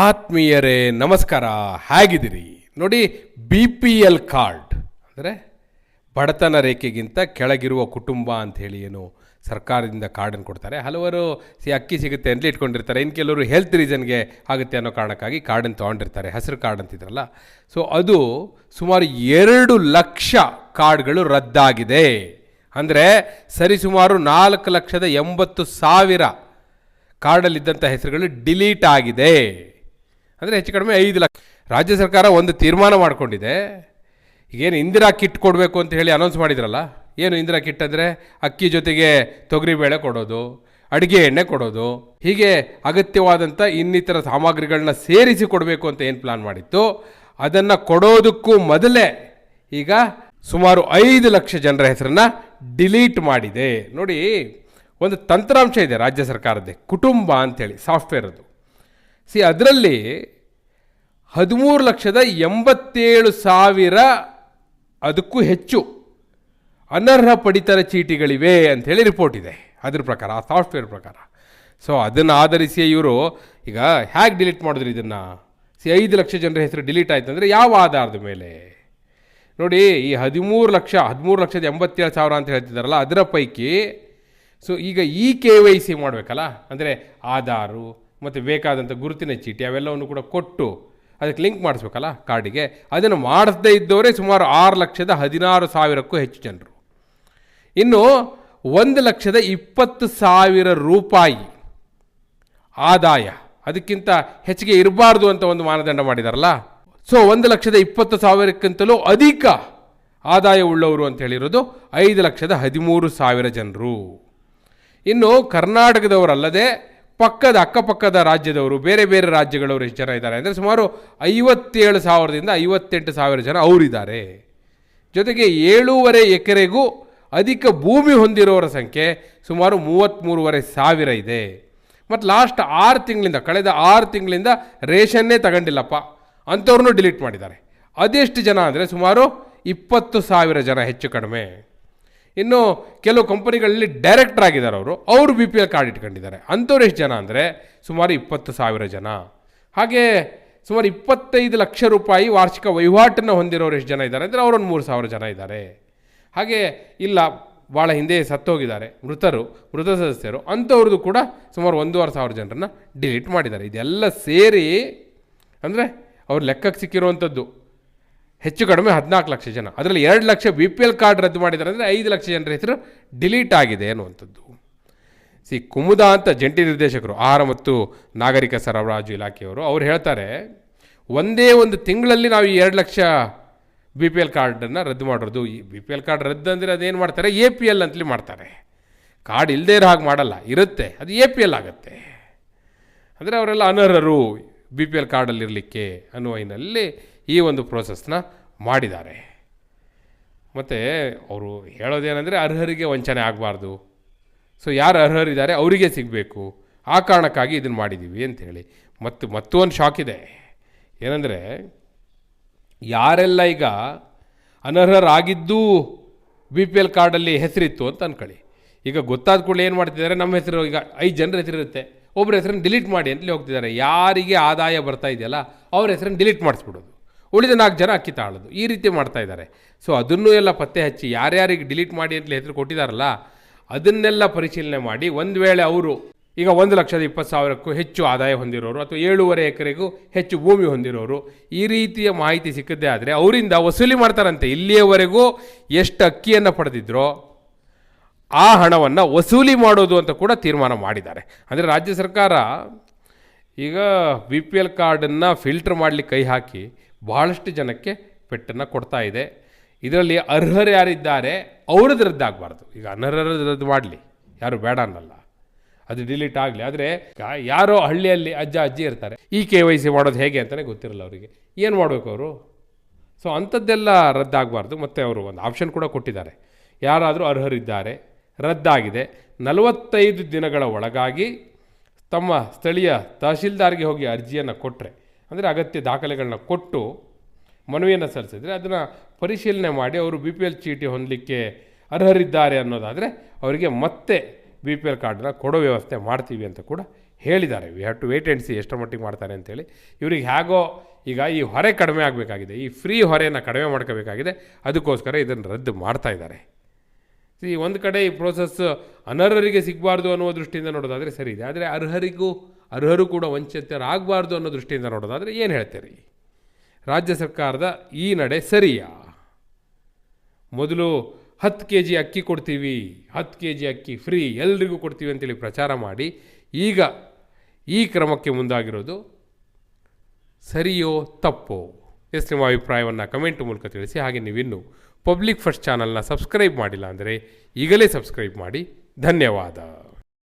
ಆತ್ಮೀಯರೇ, ನಮಸ್ಕಾರ. ಹೇಗಿದ್ದೀರಿ? ನೋಡಿ ಬಿ ಪಿ ಎಲ್ ಕಾರ್ಡ್ ಅಂದರೆ ಬಡತನ ರೇಖೆಗಿಂತ ಕೆಳಗಿರುವ ಕುಟುಂಬ ಅಂತ ಹೇಳಿ ಏನು ಸರ್ಕಾರದಿಂದ ಕಾರ್ಡನ್ನು ಕೊಡ್ತಾರೆ. ಹಲವರು ಸಿ ಅಕ್ಕಿ ಸಿಗುತ್ತೆ ಅಂತಲೇ ಇಟ್ಕೊಂಡಿರ್ತಾರೆ. ಇನ್ನು ಕೆಲವರು ಹೆಲ್ತ್ ರೀಸನ್ಗೆ ಆಗುತ್ತೆ ಅನ್ನೋ ಕಾರಣಕ್ಕಾಗಿ ಕಾರ್ಡನ್ನು ತೊಗೊಂಡಿರ್ತಾರೆ. ಹಸಿರು ಕಾರ್ಡ್ ಅಂತಿದ್ರಲ್ಲ. ಸೊ ಅದು ಸುಮಾರು ಎರಡು ಲಕ್ಷ ಕಾರ್ಡ್ಗಳು ರದ್ದಾಗಿದೆ. ಅಂದರೆ ಸರಿಸುಮಾರು ನಾಲ್ಕು ಲಕ್ಷದ ಎಂಬತ್ತು ಸಾವಿರ ಕಾರ್ಡಲ್ಲಿದ್ದಂಥ ಹೆಸರುಗಳು ಡಿಲೀಟ್ ಆಗಿದೆ. ಅಂದರೆ ಹೆಚ್ಚು ಕಡಿಮೆ ಐದು ಲಕ್ಷ. ರಾಜ್ಯ ಸರ್ಕಾರ ಒಂದು ತೀರ್ಮಾನ ಮಾಡಿಕೊಂಡಿದೆ. ಈಗೇನು ಇಂದಿರಾ ಕಿಟ್ ಕೊಡಬೇಕು ಅಂತ ಹೇಳಿ ಅನೌನ್ಸ್ ಮಾಡಿದ್ರಲ್ಲ, ಏನು ಇಂದಿರಾ ಕಿಟ್ ಅಂದರೆ ಅಕ್ಕಿ ಜೊತೆಗೆ ತೊಗರಿಬೇಳೆ ಕೊಡೋದು, ಅಡುಗೆ ಎಣ್ಣೆ ಕೊಡೋದು, ಹೀಗೆ ಅಗತ್ಯವಾದಂಥ ಇನ್ನಿತರ ಸಾಮಗ್ರಿಗಳನ್ನ ಸೇರಿಸಿ ಕೊಡಬೇಕು ಅಂತ ಏನು ಪ್ಲಾನ್ ಮಾಡಿತ್ತು? ಅದನ್ನು ಕೊಡೋದಕ್ಕೂ ಮೊದಲೇ ಈಗ ಸುಮಾರು ಐದು ಲಕ್ಷ ಜನರ ಹೆಸರನ್ನ ಡಿಲೀಟ್ ಮಾಡಿದೆ. ನೋಡಿ, ಒಂದು ತಂತ್ರಾಂಶ ಇದೆ ರಾಜ್ಯ ಸರ್ಕಾರದ್ದೇ, ಕುಟುಂಬ ಅಂಥೇಳಿ ಸಾಫ್ಟ್ವೇರ್ ಅದು. ಸಿ, ಅದರಲ್ಲಿ ಹದಿಮೂರು ಲಕ್ಷದ ಎಂಬತ್ತೇಳು ಸಾವಿರ ಅದಕ್ಕೂ ಹೆಚ್ಚು ಅನರ್ಹ ಪಡಿತರ ಚೀಟಿಗಳಿವೆ ಅಂಥೇಳಿ ರಿಪೋರ್ಟ್ ಇದೆ. ಅದ್ರ ಪ್ರಕಾರ, ಆ ಸಾಫ್ಟ್ವೇರ್ ಪ್ರಕಾರ. ಸೊ ಅದನ್ನು ಆಧರಿಸಿ ಇವರು ಈಗ ಹೇಗೆ ಡಿಲೀಟ್ ಮಾಡಿದ್ರು ಇದನ್ನು? ಸಿ, ಐದು ಲಕ್ಷ ಜನರ ಹೆಸರು ಡಿಲೀಟ್ ಆಯ್ತು ಅಂದರೆ ಯಾವ ಆಧಾರದ ಮೇಲೆ? ನೋಡಿ, ಈ ಹದಿಮೂರು ಲಕ್ಷ, ಹದಿಮೂರು ಲಕ್ಷದ ಎಂಬತ್ತೇಳು ಸಾವಿರ ಅಂತ ಹೇಳ್ತಿದ್ದಾರಲ್ಲ ಅದರ ಪೈಕಿ ಸೊ ಈಗ ಈ ಕೆ ವೈ ಸಿ ಮಾಡಬೇಕಲ್ಲ? ಅಂದರೆ ಆಧಾರು ಮತ್ತು ಬೇಕಾದಂಥ ಗುರುತಿನ ಚೀಟಿ ಅವೆಲ್ಲವನ್ನು ಕೂಡ ಕೊಟ್ಟು ಅದಕ್ಕೆ ಲಿಂಕ್ ಮಾಡಿಸ್ಬೇಕಲ್ಲ ಕಾರ್ಡಿಗೆ. ಅದನ್ನು ಮಾಡಿಸದೇ ಇದ್ದವರೇ ಸುಮಾರು ಆರು ಲಕ್ಷದ ಹದಿನಾರು ಸಾವಿರಕ್ಕೂ ಹೆಚ್ಚು ಜನರು. ಇನ್ನು ಒಂದು ಲಕ್ಷದ ಇಪ್ಪತ್ತು ಸಾವಿರ ರೂಪಾಯಿ ಆದಾಯ. ಅದಕ್ಕಿಂತ ಹೆಚ್ಚಿಗೆ ಇರಬಾರ್ದು ಅಂತ ಒಂದು ಮಾನದಂಡ ಮಾಡಿದಾರಲ್ಲ. ಸೊ ಒಂದು ಲಕ್ಷದ ಇಪ್ಪತ್ತು ಸಾವಿರಕ್ಕಿಂತಲೂ ಅಧಿಕ ಆದಾಯ ಉಳ್ಳವರು ಅಂತ ಹೇಳಿರೋದು ಐದು ಲಕ್ಷದ ಹದಿಮೂರು ಸಾವಿರ ಜನರು. ಇನ್ನು ಕರ್ನಾಟಕದವರಲ್ಲದೆ ಪಕ್ಕದ ಅಕ್ಕಪಕ್ಕದ ರಾಜ್ಯದವರು, ಬೇರೆ ಬೇರೆ ರಾಜ್ಯಗಳವರು ಎಷ್ಟು ಜನ ಇದ್ದಾರೆ ಅಂದರೆ ಸುಮಾರು ಐವತ್ತೇಳು ಸಾವಿರದಿಂದ ಐವತ್ತೆಂಟು ಸಾವಿರ ಜನ ಅವರಿದ್ದಾರೆ. ಜೊತೆಗೆ ಏಳೂವರೆ ಎಕರೆಗೂ ಅಧಿಕ ಭೂಮಿ ಹೊಂದಿರೋರ ಸಂಖ್ಯೆ ಸುಮಾರು ಮೂವತ್ತ್ಮೂರುವರೆ ಸಾವಿರ ಇದೆ. ಮತ್ತು ಲಾಸ್ಟ್ ಆರು ತಿಂಗಳಿಂದ, ಕಳೆದ ಆರು ತಿಂಗಳಿಂದ ರೇಷನ್ನೇ ತಗೊಂಡಿಲ್ಲಪ್ಪ. ಅಂಥವ್ರನ್ನೂ ಡಿಲೀಟ್ ಮಾಡಿದ್ದಾರೆ. ಅದೆಷ್ಟು ಜನ ಅಂದರೆ ಸುಮಾರು ಇಪ್ಪತ್ತು ಸಾವಿರ ಜನ ಹೆಚ್ಚು ಕಡಿಮೆ. ಇನ್ನು ಕೆಲವು ಕಂಪನಿಗಳಲ್ಲಿ ಡೈರೆಕ್ಟರ್ ಆಗಿದ್ದಾರೆ ಅವರು. ಅವರು ಬಿ ಪಿ ಎಲ್ ಕಾರ್ಡ್ ಇಟ್ಕೊಂಡಿದ್ದಾರೆ. ಅಂಥವ್ರು ಎಷ್ಟು ಜನ ಅಂದರೆ ಸುಮಾರು ಇಪ್ಪತ್ತು ಸಾವಿರ ಜನ. ಹಾಗೆ ಸುಮಾರು ಇಪ್ಪತ್ತೈದು ಲಕ್ಷ ರೂಪಾಯಿ ವಾರ್ಷಿಕ ವಹಿವಾಟನ್ನು ಹೊಂದಿರೋರು ಎಷ್ಟು ಜನ ಇದ್ದಾರೆ ಅಂದರೆ ಅವರೊಂದು ಮೂರು ಸಾವಿರ ಜನ ಇದ್ದಾರೆ. ಹಾಗೆ ಇಲ್ಲ ಭಾಳ ಹಿಂದೆ ಸತ್ತೋಗಿದ್ದಾರೆ ಮೃತರು, ಮೃತ ಸದಸ್ಯರು. ಅಂಥವ್ರದ್ದು ಕೂಡ ಸುಮಾರು ಒಂದೂವರೆ ಸಾವಿರ ಜನರನ್ನು ಡಿಲೀಟ್ ಮಾಡಿದ್ದಾರೆ. ಇದೆಲ್ಲ ಸೇರಿ ಅಂದರೆ ಅವ್ರ ಲೆಕ್ಕಕ್ಕೆ ಸಿಕ್ಕಿರುವಂಥದ್ದು. ಹೆಚ್ಚು ಕಡಿಮೆ ಹದಿನಾಲ್ಕು ಲಕ್ಷ ಜನ. ಅದರಲ್ಲಿ ಎರಡು lakh B P L card ರದ್ದು ಮಾಡಿದ್ದಾರೆ ಅಂದರೆ ಐದು ಲಕ್ಷ ಜನರ ಹೆಸರು ಡಿಲೀಟ್ ಆಗಿದೆ ಅನ್ನುವಂಥದ್ದು. ಸಿ, ಕುಮುದ ಅಂತ ಜಂಟಿ ನಿರ್ದೇಶಕರು ಆಹಾರ ಮತ್ತು ನಾಗರಿಕ ಸರಬರಾಜು ಇಲಾಖೆಯವರು, ಅವ್ರು ಹೇಳ್ತಾರೆ, ಒಂದೇ ಒಂದು ತಿಂಗಳಲ್ಲಿ ನಾವು ಈ ಎರಡು ಲಕ್ಷ ಬಿ ಪಿ ಎಲ್ ಕಾರ್ಡನ್ನು ರದ್ದು ಮಾಡೋದು, ಈ ಬಿ ಪಿ ಎಲ್ ಕಾರ್ಡ್ ರದ್ದು ಅಂದರೆ ಅದೇನು ಮಾಡ್ತಾರೆ ಎ ಪಿ ಎಲ್ ಅಂತಲೇ ಮಾಡ್ತಾರೆ. ಕಾರ್ಡ್ ಇಲ್ಲದೇ ಇರೋ ಹಾಗೆ ಮಾಡಲ್ಲ, ಇರುತ್ತೆ, ಅದು ಎ ಪಿ ಎಲ್ ಆಗುತ್ತೆ. ಅಂದರೆ ಅವರೆಲ್ಲ ಅನರ್ಹರು ಬಿ ಪಿ ಎಲ್ ಕಾರ್ಡಲ್ಲಿರಲಿಕ್ಕೆ ಅನ್ನುವ ಈ ಒಂದು ಪ್ರೋಸೆಸ್ನ ಮಾಡಿದ್ದಾರೆ. ಮತ್ತು ಅವರು ಹೇಳೋದೇನೆಂದರೆ ಅರ್ಹರಿಗೆ ವಂಚನೆ ಆಗಬಾರ್ದು. ಸೊ ಯಾರು ಅರ್ಹರಿದ್ದಾರೆ ಅವರಿಗೆ ಸಿಗಬೇಕು. ಆ ಕಾರಣಕ್ಕಾಗಿ ಇದನ್ನು ಮಾಡಿದ್ದೀವಿ ಅಂಥೇಳಿ ಮತ್ತು ಮತ್ತೊಂದು ಶಾಕ್ ಇದೆ. ಏನಂದರೆ ಯಾರೆಲ್ಲ ಈಗ ಅನರ್ಹರಾಗಿದ್ದು ಬಿ ಪಿ ಎಲ್ ಕಾರ್ಡಲ್ಲಿ ಹೆಸರಿತ್ತು ಅಂತ ಅಂದ್ಕೊಳ್ಳಿ ಈಗ ಗೊತ್ತಾದ ಕೂಡಲೇ ಏನು ಮಾಡ್ತಿದ್ದಾರೆ? ನಮ್ಮ ಹೆಸರು ಈಗ ಐದು ಜನರ ಹೆಸರಿರುತ್ತೆ ಒಬ್ಬರ ಹೆಸರನ್ನು ಡಿಲೀಟ್ ಮಾಡಿ ಅಂತಲೇ ಹೋಗ್ತಿದ್ದಾರೆ ಯಾರಿಗೆ ಆದಾಯ ಬರ್ತಾ ಇದೆಯಲ್ಲ, ಅವ್ರ ಹೆಸರನ್ನು ಡಿಲೀಟ್ ಮಾಡಿಸ್ಬಿಡೋದು. ಉಳಿದ ನಾಲ್ಕು ಜನ ಅಕ್ಕಿ ತಾಳೋದು. ಈ ರೀತಿ ಮಾಡ್ತಾ ಇದ್ದಾರೆ. ಸೊ ಅದನ್ನು ಎಲ್ಲ ಪತ್ತೆ ಹಚ್ಚಿ ಯಾರ್ಯಾರಿಗೆ ಡಿಲೀಟ್ ಮಾಡಿ ಅಂತ ಹೆಸರು ಕೊಟ್ಟಿದ್ದಾರಲ್ಲ ಅದನ್ನೆಲ್ಲ ಪರಿಶೀಲನೆ ಮಾಡಿ ಒಂದು ವೇಳೆ ಅವರು ಈಗ ಒಂದು ಲಕ್ಷದ ಇಪ್ಪತ್ತು ಸಾವಿರಕ್ಕೂ ಹೆಚ್ಚು ಆದಾಯ ಹೊಂದಿರೋರು ಅಥವಾ ಏಳೂವರೆ ಎಕರೆಗೂ ಹೆಚ್ಚು ಭೂಮಿ ಹೊಂದಿರೋರು, ಈ ರೀತಿಯ ಮಾಹಿತಿ ಸಿಕ್ಕದೇ ಆದರೆ ಅವರಿಂದ ವಸೂಲಿ ಮಾಡ್ತಾರಂತೆ. ಇಲ್ಲಿಯವರೆಗೂ ಎಷ್ಟು ಅಕ್ಕಿಯನ್ನು ಪಡೆದಿದ್ರೋ ಆ ಹಣವನ್ನು ವಸೂಲಿ ಮಾಡೋದು ಅಂತ ಕೂಡ ತೀರ್ಮಾನ ಮಾಡಿದ್ದಾರೆ. ಅಂದರೆ ರಾಜ್ಯ ಸರ್ಕಾರ ಈಗ ಬಿ ಪಿ ಎಲ್ ಕಾರ್ಡನ್ನು ಫಿಲ್ಟರ್ ಮಾಡಲಿ ಕೈ ಹಾಕಿ ಬಹಳಷ್ಟು ಜನಕ್ಕೆ ಪೆಟ್ಟನ್ನು ಕೊಡ್ತಾ ಇದೆ. ಇದರಲ್ಲಿ ಅರ್ಹರು ಯಾರಿದ್ದಾರೆ? ಅವ್ರದ್ದು ರದ್ದಾಗಬಾರ್ದು. ಈಗ ಅನರ್ಹರದ್ದು ರದ್ದು ಮಾಡಲಿ. ಯಾರು ಬೇಡ ಅನ್ನಲ್ಲ. ಅದು ಡಿಲೀಟ್ ಆಗಲಿ. ಆದರೆ ಯಾರೋ ಹಳ್ಳಿಯಲ್ಲಿ ಅಜ್ಜ, ಅಜ್ಜಿ ಇರ್ತಾರೆ. ಈ ಕೆ ವೈ ಸಿ ಮಾಡೋದು ಹೇಗೆ ಅಂತಲೇ ಗೊತ್ತಿರಲ್ಲ ಅವರಿಗೆ. ಏನು ಮಾಡಬೇಕು ಅವರು? ಸೊ ಅಂಥದ್ದೆಲ್ಲ ರದ್ದಾಗಬಾರ್ದು. ಮತ್ತು ಅವರು ಒಂದು ಆಪ್ಷನ್ ಕೂಡ ಕೊಟ್ಟಿದ್ದಾರೆ. ಯಾರಾದರೂ ಅರ್ಹರಿದ್ದಾರೆ, ರದ್ದಾಗಿದೆ. ನಲವತ್ತೈದು ದಿನಗಳ ಒಳಗಾಗಿ ತಮ್ಮ ಸ್ಥಳೀಯ ತಹಶೀಲ್ದಾರ್ಗೆ ಹೋಗಿ ಅರ್ಜಿಯನ್ನು ಕೊಟ್ಟರೆ ಅಂದರೆ ಅಗತ್ಯ ದಾಖಲೆಗಳನ್ನ ಕೊಟ್ಟು ಮನವಿಯನ್ನು ಸಲ್ಲಿಸಿದ್ರೆ ಅದನ್ನು ಪರಿಶೀಲನೆ ಮಾಡಿ ಅವರು ಬಿ ಪಿ ಎಲ್ ಚೀಟಿ ಹೊಂದಲಿಕ್ಕೆ ಅರ್ಹರಿದ್ದಾರೆ ಅನ್ನೋದಾದರೆ ಅವರಿಗೆ ಮತ್ತೆ ಬಿ ಪಿ ಎಲ್ ಕಾರ್ಡನ್ನ ಕೊಡೋ ವ್ಯವಸ್ಥೆ ಮಾಡ್ತೀವಿ ಅಂತ ಕೂಡ ಹೇಳಿದ್ದಾರೆ. We have to wait and see ಎಷ್ಟರ ಮಟ್ಟಿಗೆ ಮಾಡ್ತಾರೆ ಅಂತೇಳಿ ಇವ್ರಿಗೆ ಹೇಗೋ ಈಗ ಈ ಹೊರೆ ಕಡಿಮೆ ಆಗಬೇಕಾಗಿದೆ, ಈ ಫ್ರೀ ಹೊರೆಯನ್ನು ಕಡಿಮೆ ಮಾಡ್ಕೋಬೇಕಾಗಿದೆ, ಅದಕ್ಕೋಸ್ಕರ ಇದನ್ನು ರದ್ದು ಮಾಡ್ತಾ ಇದ್ದಾರೆ. ಈ ಒಂದು ಕಡೆ ಈ ಪ್ರೋಸೆಸ್ ಅನರ್ಹರಿಗೆ ಸಿಗಬಾರ್ದು ಅನ್ನೋ ದೃಷ್ಟಿಯಿಂದ ನೋಡೋದಾದರೆ ಸರಿ ಇದೆ. ಆದರೆ ಅರ್ಹರಿಗೂ, ಅರ್ಹರು ಕೂಡ ವಂಚಿತರಾಗಬಾರ್ದು ಅನ್ನೋ ದೃಷ್ಟಿಯಿಂದ ನೋಡೋದಾದರೆ ಏನು ಹೇಳ್ತೀರಿ? ರಾಜ್ಯ ಸರ್ಕಾರದ ಈ ನಡೆ ಸರಿಯಾ? ಮೊದಲು ಹತ್ತು ಕೆ ಜಿ ಅಕ್ಕಿ ಕೊಡ್ತೀವಿ, ಹತ್ತು ಕೆ ಜಿ ಅಕ್ಕಿ ಫ್ರೀ, ಎಲ್ರಿಗೂ ಕೊಡ್ತೀವಿ ಅಂತೇಳಿ ಪ್ರಚಾರ ಮಾಡಿ, ಈಗ ಈ ಕ್ರಮಕ್ಕೆ ಮುಂದಾಗಿರೋದು ಸರಿಯೋ ತಪ್ಪೋ? ಎಸ್ ನಿಮ್ಮ ಅಭಿಪ್ರಾಯವನ್ನು ಕಮೆಂಟ್ ಮೂಲಕ ತಿಳಿಸಿ, ಹಾಗೆ ನೀವಿನ್ನು ಪಬ್ಲಿಕ್ ಫಸ್ಟ್ ಚಾನಲ್ನ ಸಬ್ಸ್ಕ್ರೈಬ್ ಮಾಡಿಲ್ಲ ಅಂದರೆ ಈಗಲೇ ಸಬ್ಸ್ಕ್ರೈಬ್ ಮಾಡಿ. ಧನ್ಯವಾದ.